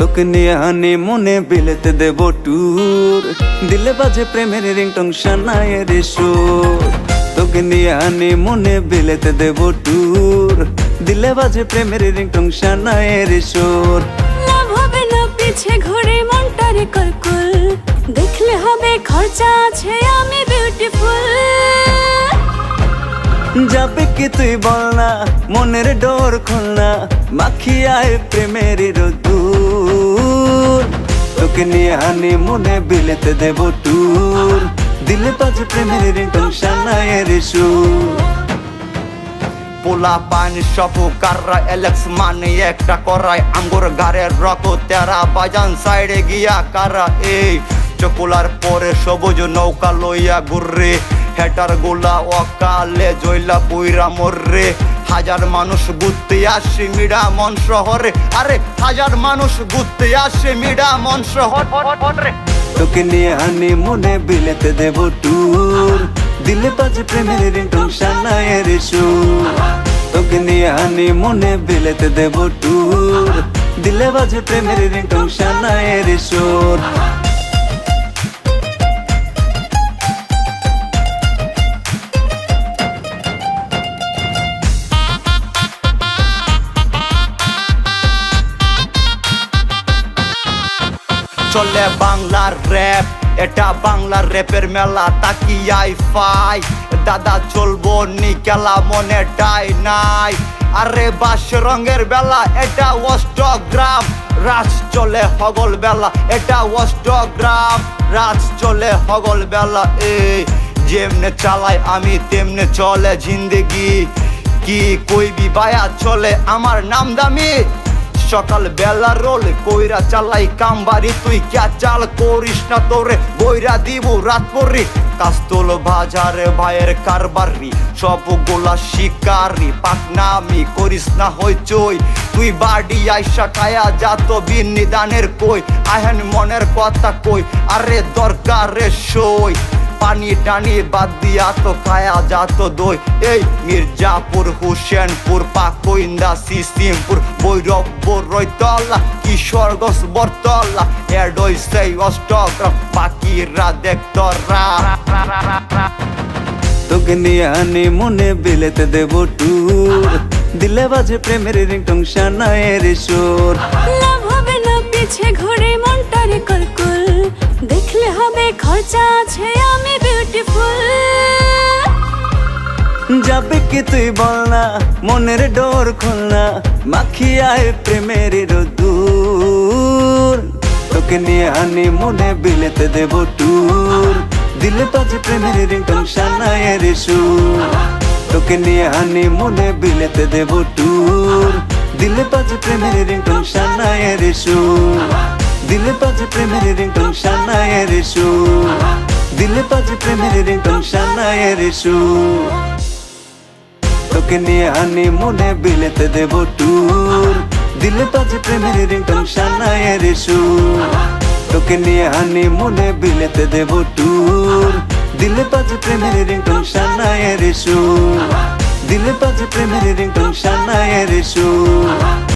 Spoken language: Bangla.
তোকে নিয়ে হানি মনে বিলেতে দেব টুর। দিলে বাজে প্রেমের রিংটং সানায়ের সুর। তোকে নিয়ে হানি মনে বিলেতে দেব টুর। দিলে বাজে প্রেমের রিংটং সানায়ের সুর। লাভ হবে না পিছে ঘুরে মনটারে কলকুল। দেখলে হবে খরচা আছে আমি বিউটিফুল যাবে কি তুই বল না মনের ডোর খোলনা মাখিয়ায় প্রেমের রোদুর তোকে নিয়ে হানি মনে বিলেতে দেব টুর দিলে বাজে প্রেমের রিংটং সানায়ের পোলা পান সব কাররা এলেক্স মানে একটা করায় আঙ্গুর গারের রক তেরা বাজান সাইডে গিয়া কারা এই চকুলার পরে সবুজ নৌকা লইয়া ঘুররে হেটার গোলা অকালে জইলা পুইরা মররে হাজার মানুষ ঘুরতে আসে মিডা মন শহরে। আরে, হাজার মানুষ ঘুরতে আসে মিডা মন শহরে। তোকে নিয়ে হানি মনে বিলেতে দেব টুর দিলে বাজে প্রেমের রিংটং সানায়ের সুর। তোকে নিয়ে হানি মনে বিলেতে দেব টুর দিলে বাজে প্রেমের রিংটং সানায়ের সুর। চলে বাংলার র্যাপ এটা বাংলার র্যাপের মেলা তাকিয়াই ফাই দাদা চলবো নিকেলা মনে টাই নাই। আরে বাস রঙের বেলা, এটা অষ্টগ্রাম। রাজ চলে হগল বেলা, এটা অষ্টগ্রাম। রাজ চলে হগল বেলা এই যেমনে চালাই আমি তেমনে চলে জিন্দেগি। কি কইবি বায়া চলে আমার নাম দামি। সকাল বেলা রোল কইরা চালাই কামবাড়ি, তুই ক্যা চাল করিস না তোরে? বইরা দিব রাত পরি কাস্তল বাজারে ভাইয়ের কারবারি, সব গোলা শিকারি। পাকনামি করিস না হই চই। তুই বাড়ি আইসা খায়া যাত বিন নিদানের কই। আহেন মনের কথা কই, আরে দরকারে সই। পানি টানি বাদ দিয়া তো খায়া যাত দই। এই মির্জাপুর হুসেনপুর পাকুইন্দা সিসিমপুর বৈরব রৈতলা কিশোরগঞ্জ বরতলা এডই সেই অষ্টগ্রাম বাকিরা দেখতরা তোকে নিয়ে হানি মনে বিলেতে দেব টুর। দিলে বাজে প্রেমের রিংটং সানায়ের সুর। লাভ হবে না পিছে ঘুরে মনটারে কলকুল। খরচা আছে আমি বিউটিফুল যাবে কি তুই বল না, মনের ডোর খোলনা, মাখিয়ায় প্রেমের রোদুর। তোকে নিয়ে হানি মনে বিলেতে দেব টুর দিলে বাজে প্রেমের রিংটং সানায়ের সুর। তোকে নিয়ে হানি মনে বিলেতে দেব টুর দিলে বাজে প্রেমের রিংটং সানায়ের সুর। দিলে বাজে প্রেমের রিংটং সানায়ের সুর দিলে বাজে প্রেমের রিংটং সানায়ের সুর তোকে নিয়ে হানি মনে বিলেতে দেব টুর দিলে বাজে প্রেমের রিংটং সানায়ের সুর তোকে নিয়ে হানি মনে বিলেতে দেব টুর দিলে বাজে প্রেমের রিংটং সানায়ের সুর দিলে বাজে প্রেমের রিংটং সানায়ের সুর